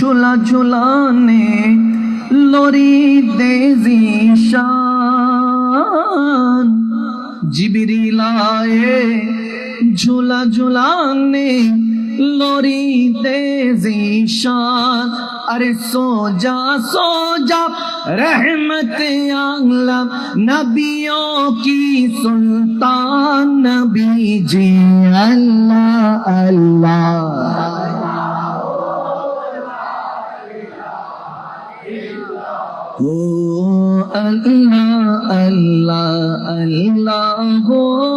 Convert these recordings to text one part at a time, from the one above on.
झुला झुलाने लोरी देजी शान जिबरी लाए झुला झुलाने लोरी देजी शान अरे सो जा सो जा रहमत आंगलम नबियों की सुल्तान नबी जी अल्लाह अल्लाह ও আল্লাহ আল্লাহ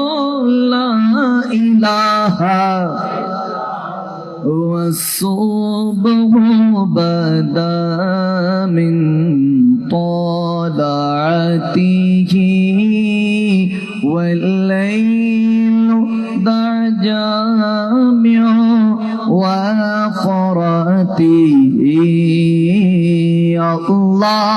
আল্লাহ ইলাহা والصبح بدا من طالعته والليل دجامع وآخرته يا الله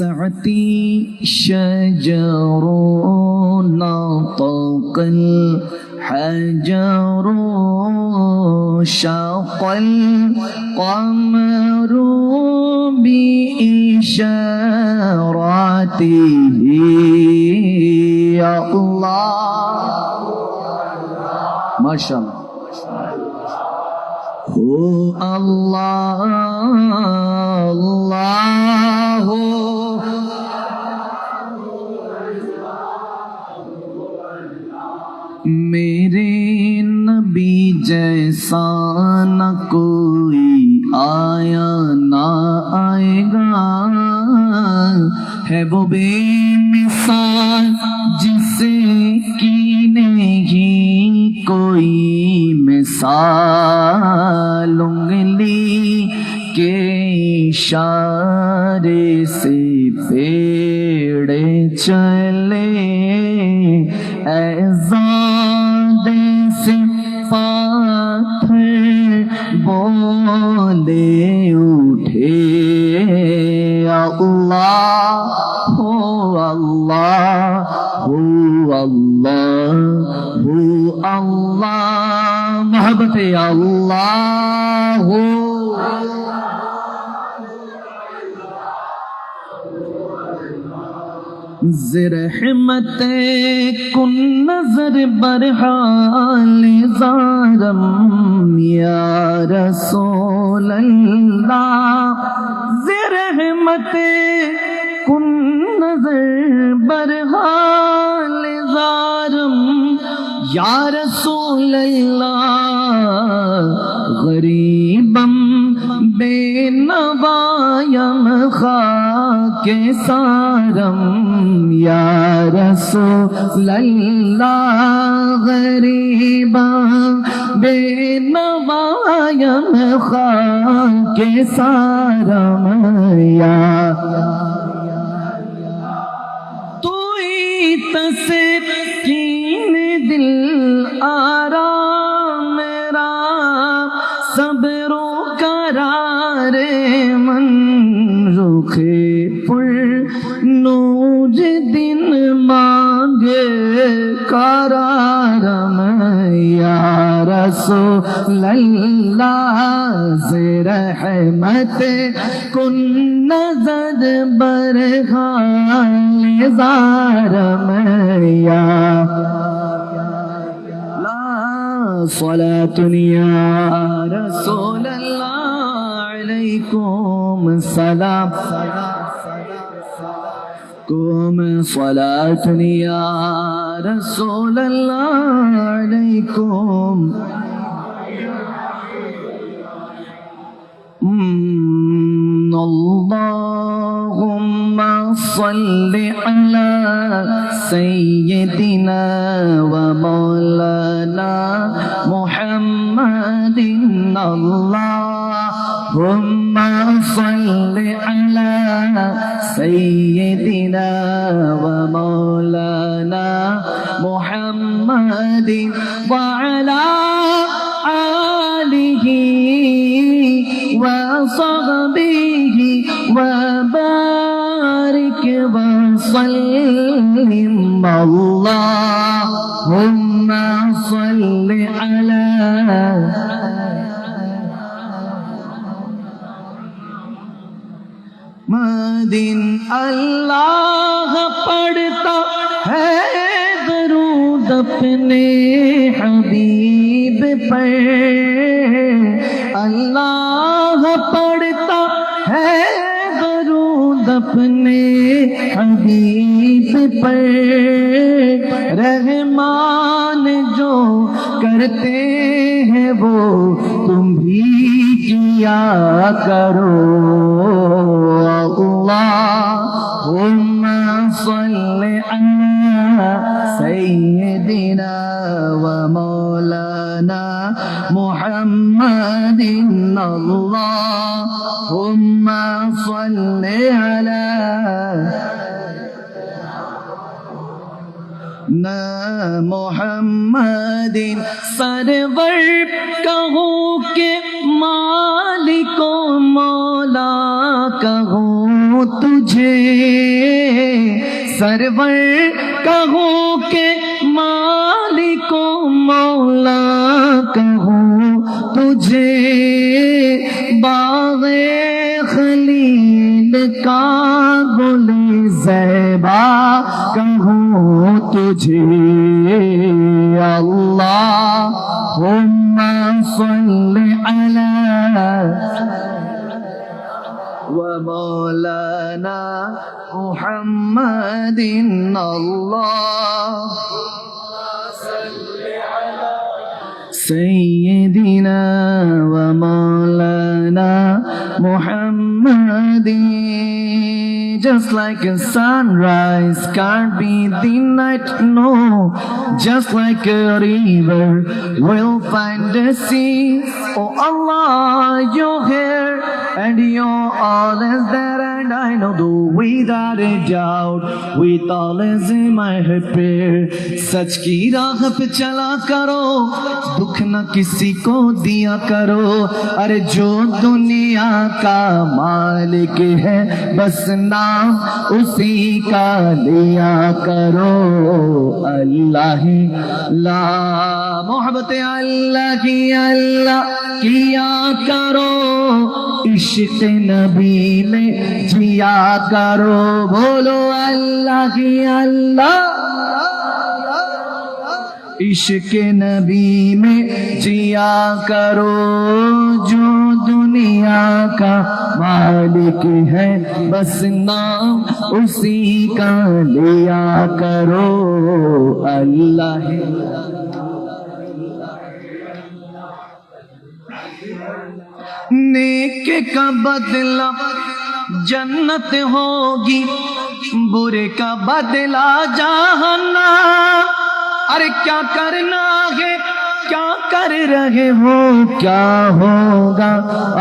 سعتي شجر نطق الحجر شق القمر بإشارته يا الله. ما شاء الله. هو الله. الله. ایسا نہ کوئی آیا نہ آئے گا۔ ہے وہ بے مثال جس کی نہیں کوئی مثال۔ انگلی کے اشارے سے پیڑے چلے۔ محبت اللہ۔ زرحمت کن نظر برحال زارم یا رسول اللہ۔ زرحمت کن نظر برحال یا رسول اللہ، غریبم، بے نوائم خاک سارم۔ یا رسول اللہ غریبم بے نوائم خاک سارم۔ یا تو ہی کی आराम मेरा सबरो करार मन रुखे पुर नूज दिन मांगे करार या रसूल अल्लाह से रहमत कुन नजर बरहाल जार मैया ला صلاة يا رسول الله عليكم السلام. قوم صلاة يا رسول الله عليكم. اللهم صل على سيدنا ومولانا اللهم صل على سيدنا ومولانا محمد وعلى آله وصحبه وبارك وسلم. اللهم صل على دن اللہ پڑھتا ہے درود اپنے حبیب پر۔ اللہ پڑھتا ہے درود اپنے حبیب پر۔ رحمان جو کرتے ہیں وہ تم بھی کیا کرو۔ اللهم صل على سيدنا ومولانا محمد اللهم तुझे सरवर कहो के मालिको मौला कहो तुझे बावे खलील का गुल जैबा कहो तुझे अल्लाह हुम्मा सल्ले अला ومولانا محمد الله. سيدنا ومولانا محمد just like a sunrise can't be the night no. Just like a river we'll find the sea. Oh Allah you're here and you're always there and I know though without a doubt. With all is in my repair سچ کی راہ پہ چلا کرو دکھ نہ کسی کو دیا کرو ارے جو دنیا کا مالک ہے بس نام اسی کا لیا کرو اللہ ہی لا محبت اللہ کی اللہ کیا کرو عشق نبی نے کیا کرو، بولو اللہ کی اللہ۔ عشق نبی میں جیا کرو، جو دنیا کا مالک ہے۔ بس نام اسی کا لیا کرو، اللہ نیک کا بدلہ जन्नत होगी बुरे का बदला जहन्ना अरे क्या करना है क्या कर रहे हो क्या होगा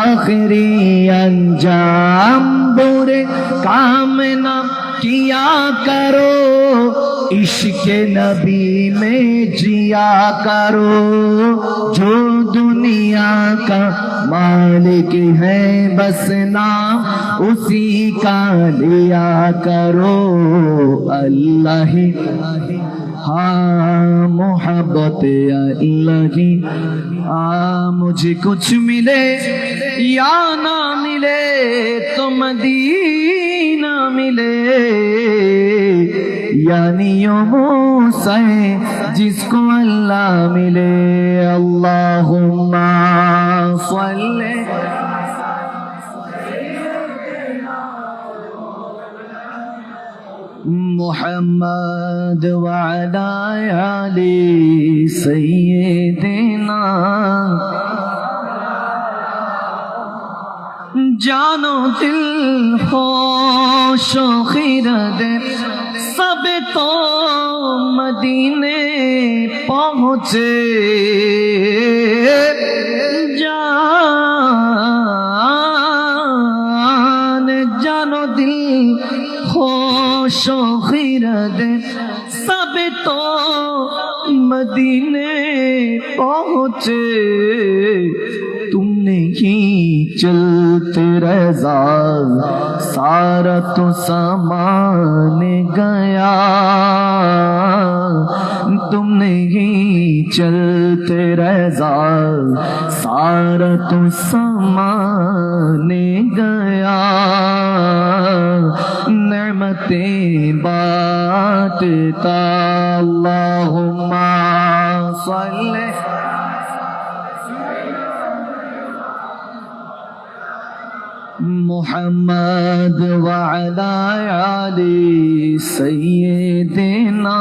आखिरी अंजाम बुरे काम ना کیا کرو؟ عشق نبی میں جیا کرو۔ جو دنیا کا مالک ہے، بس نام اسی کا لیا کرو۔ اللہ ہاں محبت اللہ آ ہاں، مجھے کچھ ملے یا نہ ملے، تم دی मिले यानी यो मूसा है जिसको अल्लाह मिले अल्लाहुम्मा सल्ले محمد وعلى آل سيدنا জানো দিল হিরদে সবে তো মদিনে পৌঁছে। জান, জানো দিল হোশিরদে সবে তো মদিনে পৌঁছে। ریزا سارا تو سامان گیا۔ تم نہیں چلتے ریزا سارا تو سامان گیا۔ نعمتیں بانٹتا، اللہم صلی محمد وعلى آل سيدنا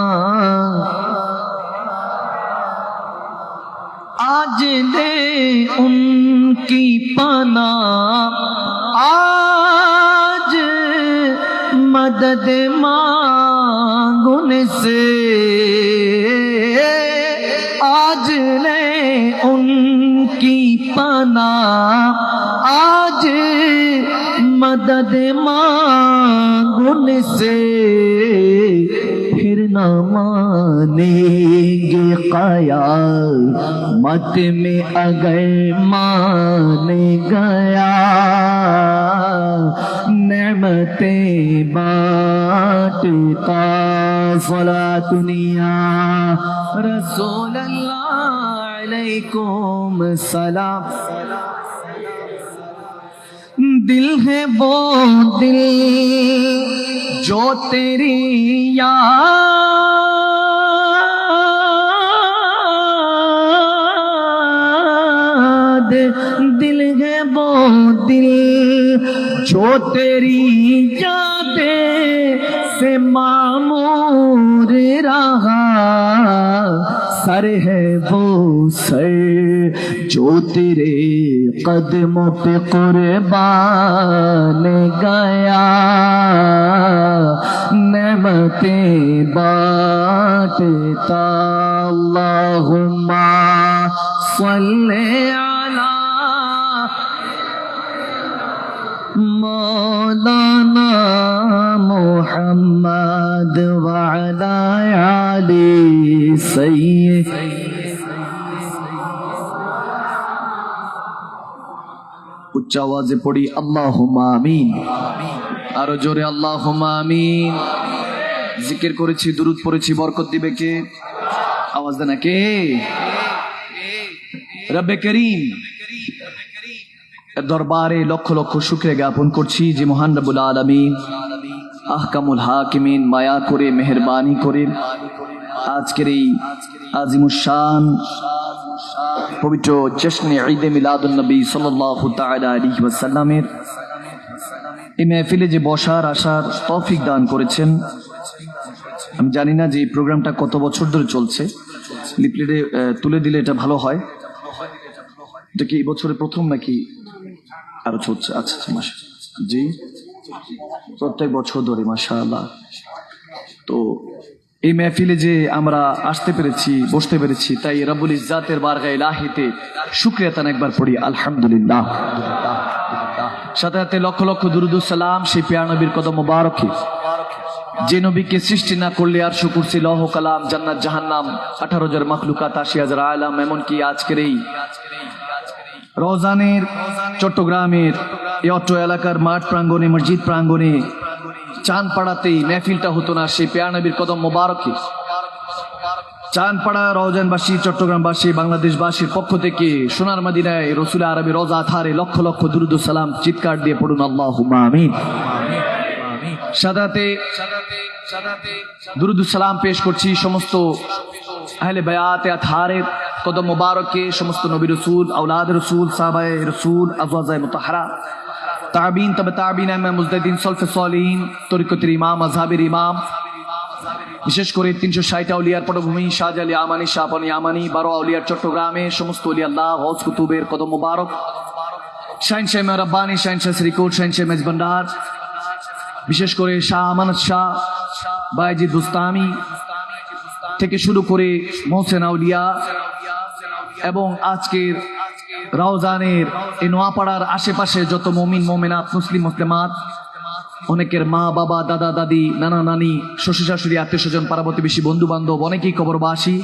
آج دے ان کی پناہ، آج مدد مانگن سے، آج لے उनकी पना आज मदद मांगुन से फिर न मानेंगे कया मत में अगर मान गया नेमतें बांटता फला दुनिया रसूल علیکم سلام دل ہے وہ دل جو تیری یاد۔ دل ہے وہ دل جو تیری یاد سے معمور رہا۔ سر ہے وہ सर जो तेरे कदमों पे कुर्बान गया नेमतें बांटता अल्लाहुम्मा सल्ले अला मौलाना मोहम्मद वाला आली सैयद উচ্চ আওয়াজে পড়ি আল্লাহ আমিন। আরও জোরে আল্লাহ আমিন। জিকির করেছি, দুরুদ পড়েছি, বরকত দিবে কে? আওয়াজ দেনা কে রব্বে করিম, দরবারে লক্ষ লক্ষ শুক্রে জ্ঞাপন করছি যে মহান রবুল আলমিন। আহকামুল হাকিমিন, মায়া করে, মেহরবানি করে, আজকের এই আজিমুসান পবিত্র জশ্নে ঈদে মিলাদুল নবী সাল্লাল্লাহু তাআলা আলাইহি ওয়াসাল্লামের এই মেহফিলে যে বসার, আসার তৌফিক দান করেছেন। আমি জানি না যে এই প্রোগ্রামটা কত বছর ধরে চলছে। লিপলেটে তুলে দিলে এটা ভালো হয়। এটা কি এই বছরে প্রথম নাকি আরও চলছে? আচ্ছা আচ্ছা জি। প্রত্যেক বছর ধরে মাসা আল্লাহ তো এই মেহফিলে যে আমরা আসতে পেরেছি, বসতে পেরেছি, তাই রব্বুল ইজ্জাতের বারগা ইলাহিতে শুক্রিয়া তান একবার পড়ি, আলহামদুলিল্লাহ। সাথে সাথে লক্ষ লক্ষ দুরুদুস সালাম সেই পেয়ার নবীর কদম মোবারকে। যে নবীকে সৃষ্টি না করলে আর শুকুরছি লহ কালাম, জান্নাত, জাহান্নাম, আঠারো হাজার মখলুকাত, আশি হাজার আলাম, এমনকি আজকের এই রওজানের চট্টগ্রামের এই এলাকার মাঠ প্রাঙ্গণে, মসজিদ প্রাঙ্গণে চাঁদপাড়াতেই মেহফিলটা হতো না, সেই পেয়ার নবীর কদম মোবারকে। চাঁদপাড়া রওজানবাসী, চট্টগ্রামবাসী, বাংলাদেশবাসীর পক্ষ থেকে সোনার মাদিনায় রসুল আরবি রোজা থারে লক্ষ লক্ষ দুরুদ সালাম চিৎকার দিয়ে পড়ুন আল্লাহ আমিন। সাদাতে, দুরুদ সালাম পেশ করছি সমস্ত আহলে বায়াতে আথারের কদম মোবারকে, সমস্ত নবী রসুল আউলাদ রসুল, সাহাবায়ে রসুল, আজওয়াজায়ে মুতাহারা। তাবিন, তবে তাবিন মুজদাদিন সলফে সলিন তরিকতের ইমাম আজহাবের ইমাম। বিশেষ করে তিনশো ষাট আউলিয়ার পটভূমি, শাহজালি আমানি, শাহপানি আমানি বারো আউলিয়ার চট্টগ্রামে সমস্ত আলিয়াল্লাহ হজ, কুতুবের কদম মুবারক। শাহিন শাহ রব্বানি শাহিন শাহ শ্রীকোট শাহিন শাহ মেজবান্ডার বিশেষ করে শাহ আমানত শাহ বাইজিদ বুস্তামি থেকে শুরু করে মোহসেন আউলিয়া এবং আজকের রাউজানের এই নোয়াপাড়ার আশেপাশে যত মমিন, মোমেনাত, মুসলিম, মুসলিমাত, অনেকের মা, বাবা, দাদা, দাদি, নানা, নানি, শ্বশুর, শাশুড়ি, আত্মীয় স্বজন পাড়াবতী বেশি বন্ধু বান্ধব অনেকেই কবরবাসী,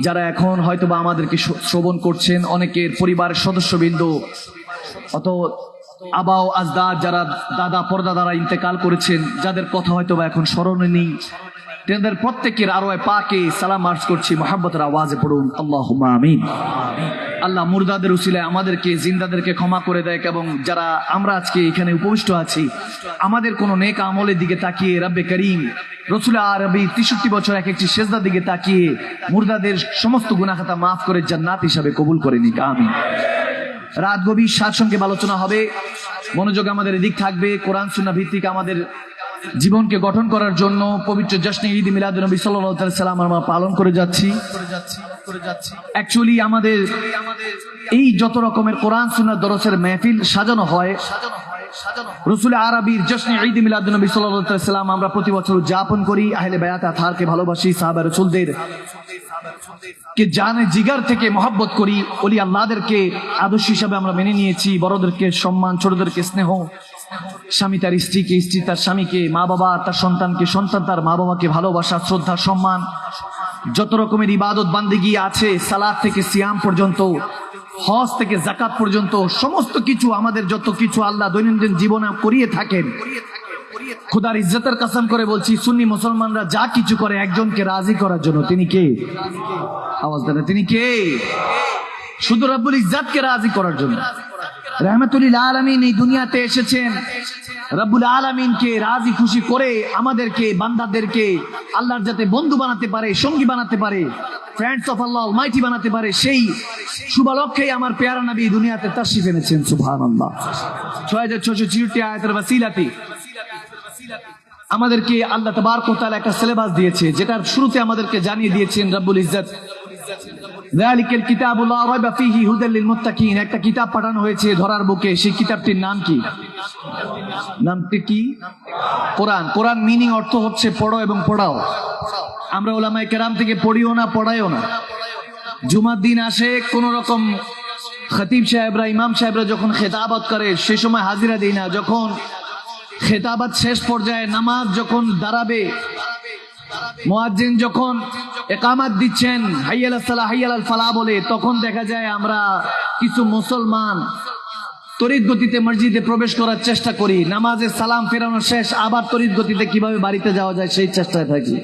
যারা এখন হয়তোবা আমাদেরকে শ্র- শ্রবণ করছেন, অনেকের পরিবারের সদস্যবৃন্দ, অত আবাও আজদাদ যারা দাদা, পরদাদারা ইন্তেকাল করেছেন, যাদের কথা হয়তো বা এখন স্মরণে নেই তাদের প্রত্যেকের আরও পাকে সালাম আর্জ করছি মোহাম্মতের আওয়াজে পড়ুন আল্লাহ আমিন। আল্লাহ মুর্দাদের উসিলায় আমাদেরকে, জিন্দাদেরকে ক্ষমা করে দেয় এবং যারা আমরা আজকে এখানে উপবিষ্ট আছি, আমাদের কোনো নেক আমলের দিকে তাকিয়ে রব্বে করিম, রসুল আরবি তেষট্টি বছর এক একটি সেজদার দিকে তাকিয়ে মুর্দাদের সমস্ত গুনাখাতা মাফ করে জান্নাত হিসাবে কবুল করে নিক আমি রাত গভীর সাত সঙ্গে আলোচনা হবে, মনোযোগ আমাদের এদিক থাকবে, কোরআন সুন্না ভিত্তিক আমাদের জীবনকে গঠন করার জন্য পবিত্র জশ্নে ঈদ মিলাদ নবী সাল্লাহ সাল্লাম আমরা পালন করে যাচ্ছি। অ্যাকচুয়ালি আমাদের এই যত রকমের কোরআন সুন্না দরসের মেহফিল সাজানো হয়। রসুল আরবির জশ্নে ঈদ মিলাদ নবী সাল্লাহ সাল্লাম আমরা প্রতি বছর উদযাপন করি। আহলে বেয়াত, আথারকে ভালোবাসি, সাহাবা রসুলদের কে জানে, জিগার থেকে মহব্বত করি। অলি আল্লাহদেরকে আদর্শ হিসাবে আমরা মেনে নিয়েছি। বড়দেরকে সম্মান, ছোটদেরকে স্নেহ। স্বামী তার স্ত্রীকে, স্ত্রী তার স্বামীকে, মা বাবা, তার সন্তানকে, সন্তান তার মা বাবাকে ভালোবাসা, শ্রদ্ধা, সম্মান, যত রকমের ইবাদত বান্দিগি আছে সালাদ থেকে সিয়াম পর্যন্ত, হজ থেকে জাকাত পর্যন্ত, সমস্ত কিছু আমাদের যত কিছু আল্লাহ দৈনন্দিন জীবনে করিয়ে থাকেন। খুদার ইজ্জতের কাসাম করে বলছি, সুন্নি মুসলমানরা যা কিছু করে একজনকে রাজি করার জন্য, তিনি কে? আওয়াজ দেন, তিনি কে? শুধু রব্বুল ইজ্জাতকে রাজি করার জন্য। রহমতুল্লিল আলমিন এই দুনিয়াতে এসেছেন। রব্বুল আলমিনকে রাজি খুশি করে আমাদেরকে, বান্দাদেরকে আল্লাহর যাতে বন্ধু বানাতে পারে, সঙ্গী বানাতে পারে ফ্রেন্ডস অফ আল্লাহ মাইটি বানাতে পারে, সেই শুভালক্ষেই আমার পেয়ারা নবী দুনিয়াতে তাশরিফ এনেছেন, সুবহানাল্লাহ। ছয় হাজার ছশো ছিষট্টি আয়াতের বাসিলাতে আমাদেরকে আল্লাহ তবারক ওয়া তাআলা একটা সিলেবাস দিয়েছে, যেটার শুরুতে আমাদেরকে জানিয়ে দিয়েছেন, রব্বুল ইজ্জত যালিকাল কিতাবুল লা রাইবা ফীহি হুদাল লিল মুত্তাকিন একটা কিতাব পাঠানো হয়েছে ধরার বুকে। সেই কিতাবটির নাম কি? নামটি কি? কোরআন। কোরআন মিনিং অর্থ হচ্ছে পড়ো এবং পড়াও। আমরা ওলামায়ে কেরাম থেকে পড়িও না পড়াইও না। জুমার দিন আসে, কোন রকম খতিব সাহেবরা, ইমাম সাহেবরা যখন খেতাবাত করে, সে সময় হাজিরা দেই না। যখন খেতাবাত শেষ পর্যায়ে নামাজ যখন দাঁড়াবে মুয়াজ্জিন যখন একামাত দিচ্ছেন, হাইয়াল সালাহ হাইয়াল ফালা বলে, তখন দেখা যায় আমরা কিছু মুসলমান তড়িৎ গতিতে মসজিদে প্রবেশ করার চেষ্টা করি। নামাজের সালাম ফেরানো শেষ, আবার তড়িৎ গতিতে কীভাবে বাড়িতে যাওয়া যায় সেই চেষ্টায় থাকি।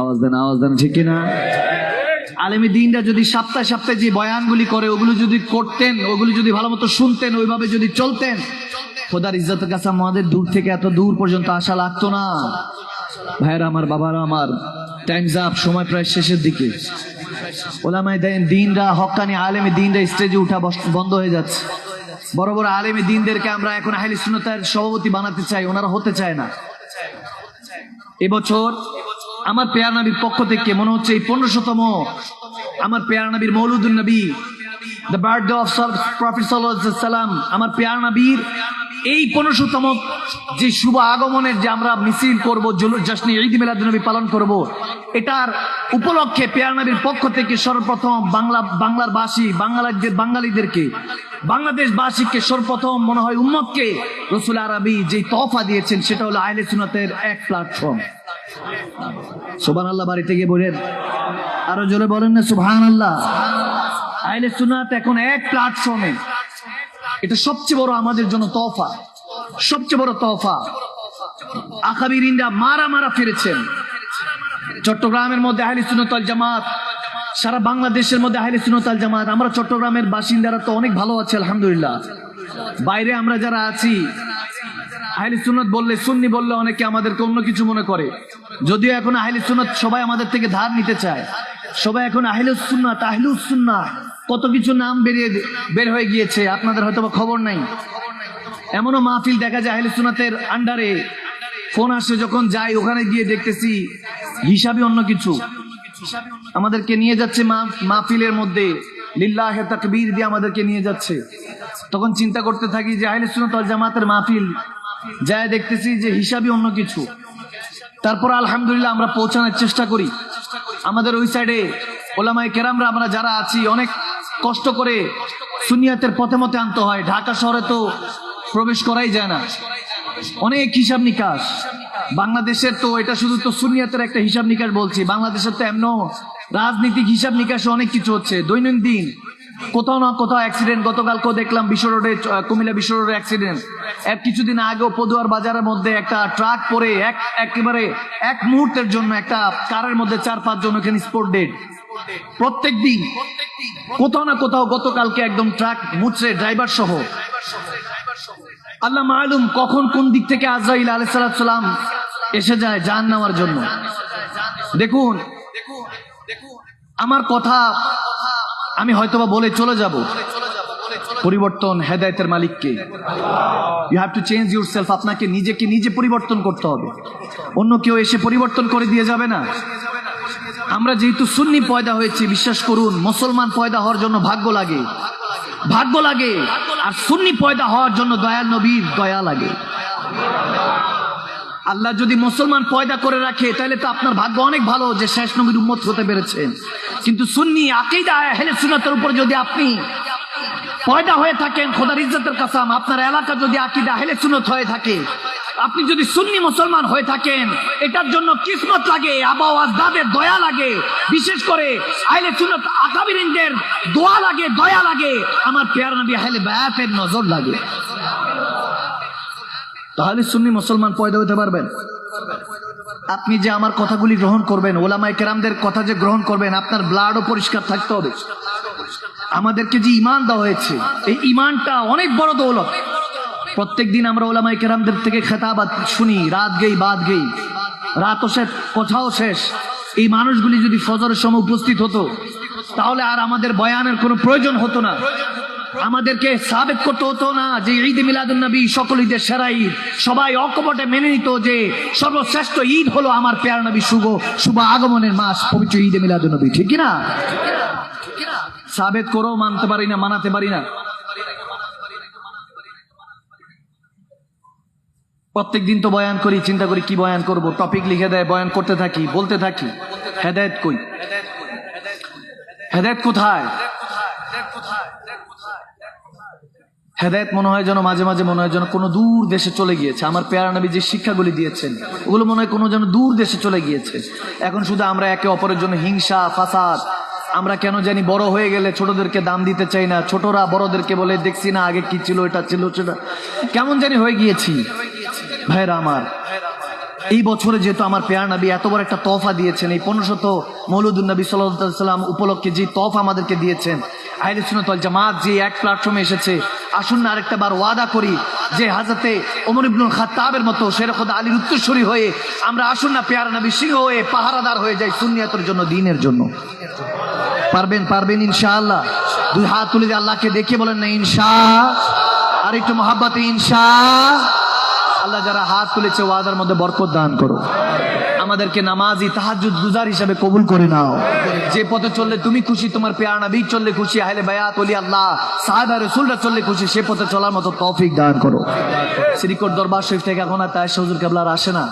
আওয়াজ দেন আওয়াজ দেন, ঠিক কিনা? আলেমী দিনরা যদি সপ্তাহে সপ্তাহে যে বয়ানগুলি করে, ওগুলো যদি করতেন, ওগুলো যদি ভালো মতো শুনতেন, ওইভাবে যদি চলতেন, খোদার ইজ্জতের কাছে আমাদের দূর থেকে এত দূর পর্যন্ত আসা লাগতো না। ভাইরা আমার বাবারা, আমার টাইমস আপ সময় প্রায় শেষের দিকে। ওলামায় দেন, দিনরা, হকানি আলেমী দিনরা স্টেজে উঠা বন্ধ হয়ে যাচ্ছে। বড় বড় আলেমী দিনদেরকে আমরা এখন আহলি সুন্নতের সভাপতি বানাতে চাই, ওনারা হতে চায় না। এবছর আমার পেয়ার নবীর পক্ষ থেকে মনে হচ্ছে এই পনেরোশতম আমার পেয়ার নবীর মৌলুদুল নবী দ্য বার্থডে অফ প্রফিট সাল্লাম আমার পেয়ার নবীর এই পনেরোশতম যে শুভ আগমনের যে আমরা মিছিল করব জশ্নী ঈদ মিলাদ নবী পালন করব, এটার উপলক্ষে পেয়ার নবীর পক্ষ থেকে সর্বপ্রথম বাংলা, বাংলার বাসী, বাঙালিদের, বাঙালিদেরকে বাংলাদেশ বাসীকে সর্বপ্রথম মনে হয় উম্মতকে রসুল আরবি যে তফা দিয়েছেন, সেটা হলো আইলে সুনাতের এক প্ল্যাটফর্ম সুবহান আল্লাহ বাড়িতে গিয়ে বলেন, আরও জোরে বলেন না সুবহান আল্লাহ আইলে সুনাত এখন এক প্ল্যাটফর্মে এটা সবচেয়ে বড় আমাদের জন্য তফা সবচেয়ে বড় তফা আকাবিরিনরা মারা মারা ফিরেছেন। চট্টগ্রামের মধ্যে আহলে সুনতাল জামাত, সারা বাংলাদেশের মধ্যে আহলে সুনতাল জামাত। আমরা চট্টগ্রামের বাসিন্দারা তো অনেক ভালো আছে, আলহামদুলিল্লাহ। বাইরে আমরা যারা আছি, আহলে সুনত বললে, সুন্নি বললে অনেকে আমাদেরকে অন্য কিছু মনে করে। যদিও এখন আহলে সুন্নত সবাই আমাদের থেকে ধার নিতে চায়। সবাই এখন আহলে সুন্নাত, আহলুস সুন্নাহ। কত কিছু নাম বেরিয়ে বের হয়ে গিয়েছে, আপনাদের হয়তো খবর নাই। এমনও মাহফিল দেখা যায় আহলে সুন্নাতের আন্ডারে। ফোন আসে যখন যাই, ওখানে গিয়ে দেখতেছি হিসাবে অন্য কিছু। আমাদেরকে নিয়ে যাচ্ছে মাহফিলের মধ্যে। লিল্লাহ তাকবীর দিয়ে আমাদেরকে নিয়ে যাচ্ছে। তখন চিন্তা করতে থাকি যে আহলে ওয়াল জামাতের মাহফিল। যায় দেখতেছি যে হিসাবে অন্য কিছু। তারপর আলহামদুলিল্লাহ আমরা পৌঁছানোর চেষ্টা করি। আমাদের ওই সাইডে ওলামাই কেরামরা আমরা যারা আছি, অনেক কষ্ট করে সুনিয়াতের পথে মতে আনতে হয়। ঢাকা শহরে তো প্রবেশ করাই যায় না। অনেক হিসাব নিকাশ। বাংলাদেশের তো এটা শুধু তো সুনিয়াতের একটা হিসাব নিকাশ বলছি। বাংলাদেশের তো এমন রাজনীতিক হিসাব নিকাশে অনেক কিছু হচ্ছে। দৈনন্দিন কোথাও না কোথাও অ্যাক্সিডেন্ট গতকালকেও দেখলাম বিশ্ব রোডে কুমিল্লা বিশ্ব রোডে অ্যাক্সিডেন্ট এক কিছুদিন আগেও পদুয়ার বাজারের মধ্যে একটা ট্রাক পরে এক, একেবারে এক মুহূর্তের জন্য একটা কারের মধ্যে চার পাঁচ জন ওখানে স্পোর্ট ডেড প্রত্যেক দিন, কোথাও না কোথাও গতকালকে একদম ট্রাক, মুচড়ে, ড্রাইভার সহ। আল্লাহ মালুম কখন কোন দিক থেকে আজরাইল আলাইসালাম এসে যায় জান নেওয়ার জন্য। দেখুন, আমার কথা আমি হয়তোবা বলে চলে যাব। পরিবর্তন হেদায়তের মালিককে। You have to change yourself আপনাকে নিজেকে নিজে পরিবর্তন করতে হবে। অন্য কেউ এসে পরিবর্তন করে দিয়ে যাবে না। আমরা যেহেতু সুন্নি পয়দা হয়েছি, বিশ্বাস করুন, মুসলমান পয়দা হওয়ার জন্য ভাগ্য লাগে। ভাগ্য লাগে, আর সুন্নি পয়দা হওয়ার জন্য দয়াল নবীর দয়া লাগে। আল্লাহ যদি মুসলমান পয়দা করে রাখে, তাহলে তো আপনার ভাগ্য অনেক ভালো যে শেষ নবীর উম্মত হতে পেরেছেন কিন্তু সুন্নি আকিদা হেলে সুনাতের উপর যদি আপনি পয়দা হয়ে থাকেন, খোদার ইজ্জতের কাসাম আপনার এলাকা যদি আকিদা হেলে সুনত হয়ে থাকে আপনি যদি সুন্নি মুসলমান হয়ে থাকেন, এটার জন্য কিসমত লাগে আবাওয়াজ দাদের দয়া লাগে। বিশেষ করে আহলে সুনত আকাবিরিনদের দোয়া লাগে, দয়া লাগে। আমার পেয়ার নবী আহলে বায়াতের নজর লাগে। তাহলে সুন্নি মুসলমান পয়দা হতে পারবেন? আপনি যে আমার কথাগুলি গ্রহণ করবেন ওলামাই কেরামদের কথা যে গ্রহণ করবেন, আপনার ব্লাডও পরিষ্কার থাকতে হবে। আমাদেরকে যে ইমান দেওয়া হয়েছে, এই ইমানটা অনেক বড় দৌলত। প্রত্যেক দিন আমরা ওলামাই কেরামদের থেকে খেতাবাদ শুনি, রাত গেই, বাদ গেই। রাতও শেষ, কথাও শেষ। এই মানুষগুলি যদি ফজরের সময় উপস্থিত হতো, তাহলে আর আমাদের বয়ানের কোনো প্রয়োজন হতো না। আমাদেরকে সাবেক করতে হতো না যে ঈদ মিলাদুল নবী সকল ঈদের সেরা ঈদ। সবাই অকপটে মেনে নিত যে সর্বশ্রেষ্ঠ ঈদ হলো আমার পেয়ার নবী শুভ শুভ আগমনের মাস, পবিত্র ঈদ মিলাদুল নবী। ঠিক না সাবেত করেও মানতে পারি না, মানাতে পারি না। প্রত্যেক দিন তো বয়ান করি, চিন্তা করি কি বয়ান করব। টপিক লিখে দেয়, বয়ান করতে থাকি, বলতে থাকি। হেদায়ত কই? হেদায়ত কোথায়? হেদায়ত মনে হয় যেন, মাঝে মাঝে মনে হয় যেন কোনো দূর দেশে চলে গিয়েছে। আমার পেয়ারা নবী যে শিক্ষাগুলি দিয়েছেন, ওগুলো মনে হয় কোনো যেন দূর দেশে চলে গিয়েছে। এখন শুধু আমরা একে অপরের জন্য হিংসা, ফাসাদ, আমরা কেন জানি বড় হয়ে গেলে ছোটদেরকে দাম দিতে চাই না, ছোটরা বড়দেরকে বলে, দেখছি না আগে কি ছিল, এটা ছিল, সেটা। কেমন জানি হয়ে গিয়েছি। ভাইরা আমার, এই বছরে যেহেতু আমার পেয়ার নবী এত বড় একটা তফা দিয়েছেন, এই পনেরোশত মৌলুদুল নবী সাল্লাম উপলক্ষে যে তফ আমাদেরকে দিয়েছেন, আহলে সুনতল জামাত যে এক প্ল্যাটফর্মে এসেছে, আসুন না আরেকটা বার ওয়াদা করি যে হাজতে ওমর ইবনুল খাত্তাবের মতো শেরখদ আলীর উত্তরসূরি হয়ে আমরা আসুন না পেয়ার নবী সিংহ হয়ে পাহারাদার হয়ে যাই সুনিয়াতের জন্য, দিনের জন্য। পারবেন পারবেন ইনশাআল্লাহ। দুই হাত তুলে আল্লাহকে দেখে বলেন না, ইনশা আর একটু মহাব্বাতে, ইনশা। আল্লাহ যারা হাত তুলেছে, ওয়াদার মধ্যে বরকত দান করো। আমাদেরকে নামাজি তাহাজুদ গুজার হিসাবে কবুল করে নাও। যে পথে চললে তুমি খুশি, তোমার পেয়ার নবী চললে খুশি, আহলে বায়াত অলি আল্লাহ, সাহাবা রসুলরা চললে খুশি, সে পথে চলার মতো তৌফিক দান করো। শ্রীকোট দরবার শরীফ থেকে এখন আর তাই সজুর কেবলার আসে না।